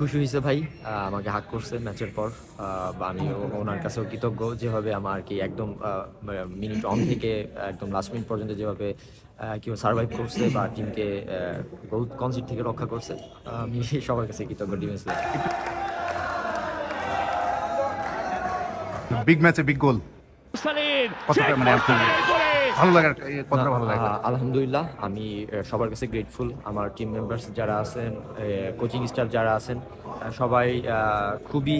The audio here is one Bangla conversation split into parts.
খুশি হয়েছে ভাই। আমাকে হাক করছে ম্যাচের পর। আমি ওনার কাছেও কৃতজ্ঞ যেভাবে আমার কি একদম মিনিট অন থেকে একদম লাস্ট মিনিট পর্যন্ত যেভাবে কেউ সার্ভাইভ করছে বা টিমকে গোল কনসিট থেকে রক্ষা করছে আমি সবার কাছে কৃতজ্ঞ ডিফেন্স বিগ ম্যাচে বিগ গোল কতটা মানে ভালো লাগার কতটা ভালো লাগে আলহামদুলিল্লাহ আমি সবার কাছে গ্রেটফুল আমার টিম মেম্বার্স যারা আছেন কোচিং স্টাফ যারা আছেন সবাই খুবই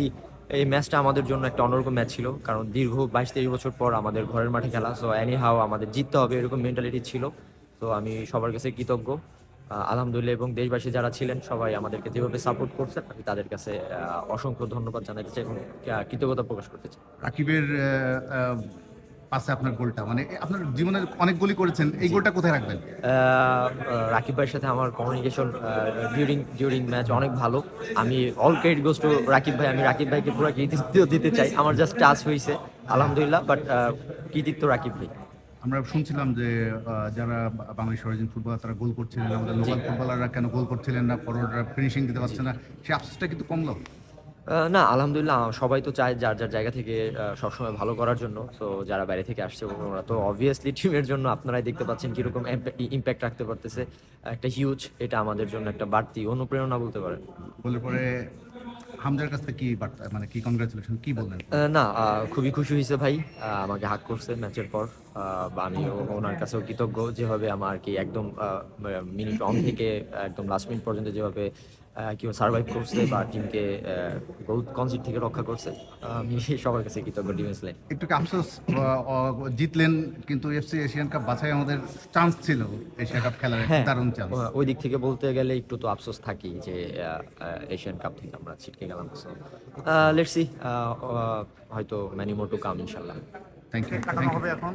এই ম্যাচটা আমাদের জন্য একটা অন্যরকম ম্যাচ ছিল। কারণ দীর্ঘ বাইশ তেইশ বছর পর আমাদের ঘরের মাঠে খেলা সো অ্যানি হাও আমাদের জিততে হবে এরকম মেন্টালিটি ছিল। তো আমি সবার কাছে কৃতজ্ঞ। আলহামদুলিল্লাহ এবং দেশবাসী যারা ছিলেন সবাই আমাদেরকে যেভাবে সাপোর্ট করছেন আমি তাদের কাছে অসংখ্য ধন্যবাদ জানাতে চাই এবং কৃতজ্ঞতা প্রকাশ করতে চাই। রাকিবের আহ, পাশে আপনার গোলটা। মানে আপনার জীবনের অনেক গোলই করেছেন এই গোলটা কোথায় রাখবেন? রাকিব ভাইয়ের সাথে আমার কমিউনিকেশন ডিউরিং ডিউরিং ম্যাচ অনেক ভালো। আমি all credit goes to Rakib ভাই আমি রাকিব ভাইকে পুরো কৃতিত্ব দিতে চাই। আমার জাস্ট টাচ হয়েছে আলহামদুলিল্লাহ বাট কৃতিত্ব রাকিব ভাই। আমরা শুনছিলাম যে যারা বাংলাদেশ অরিজিন ফুটবলার তারা গোল করছিলেন। আমাদের লোকাল ফুটবলাররা কেন গোল করছিলেন না? ফরওয়ার্ডরা ফিনিশিং দিতে পারছে না। সেই আফসোসটা কিন্তু কমলো। না আলহামদুলিল্লাহ সবাই তো চায় যার যার জায়গা থেকে সবসময় ভালো করার জন্য। তো যারা বাইরে থেকে আসছে ওরা তো অবভিয়াসলি টিমের জন্য আপনারাই দেখতে পাচ্ছেন কীরকম ইম্প্যাক্ট রাখতে পারতেছে। একটা হিউজ এটা আমাদের জন্য একটা বাড়তি অনুপ্রেরণা বলতে পারেন। গোলের পরে হামজার কাছ থেকে কি বার্তা মানে কি কংগ্রাচুলেশন কি বললেন? না খুবই খুশি হয়েছে ভাই। আমাকে হাক করছে ম্যাচের পর। আহ, বা আমি ওনার কাছেও কৃতজ্ঞ। যেভাবে আমার কি একদম মিনিট অন থেকে একদম লাস্ট মিনিট পর্যন্ত যেভাবে কেউ সার্ভাইভ করছে বা টিমকে গোল কনসিট থেকে রক্ষা করছে। আমি সবার কাছে কৃতজ্ঞ ডিফেন্স লাইন একটু আফসোস জিতলেন কিন্তু এফসি এশিয়ান কাপ বাছাই আমাদের চান্স ছিল এশিয়া কাপ খেলার একটা হ্যাঁ দারুণ চান্স ওই দিক থেকে বলতে গেলে একটু তো আফসোস থাকি যে এশিয়ান কাপ থেকে আমরা ছিটকে গেলাম। লেটস লেটসি হয়তো ম্যানি মোর টু কাম ইনশাল্লাহ থ্যাংক ইউ থ্যাংক ইউ এখন।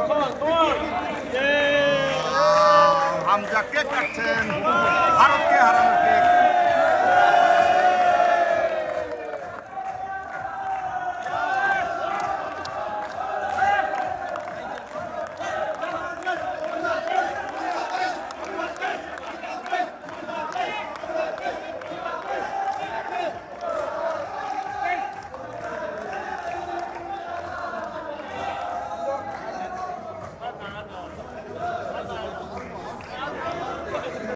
কেক কাটছেন?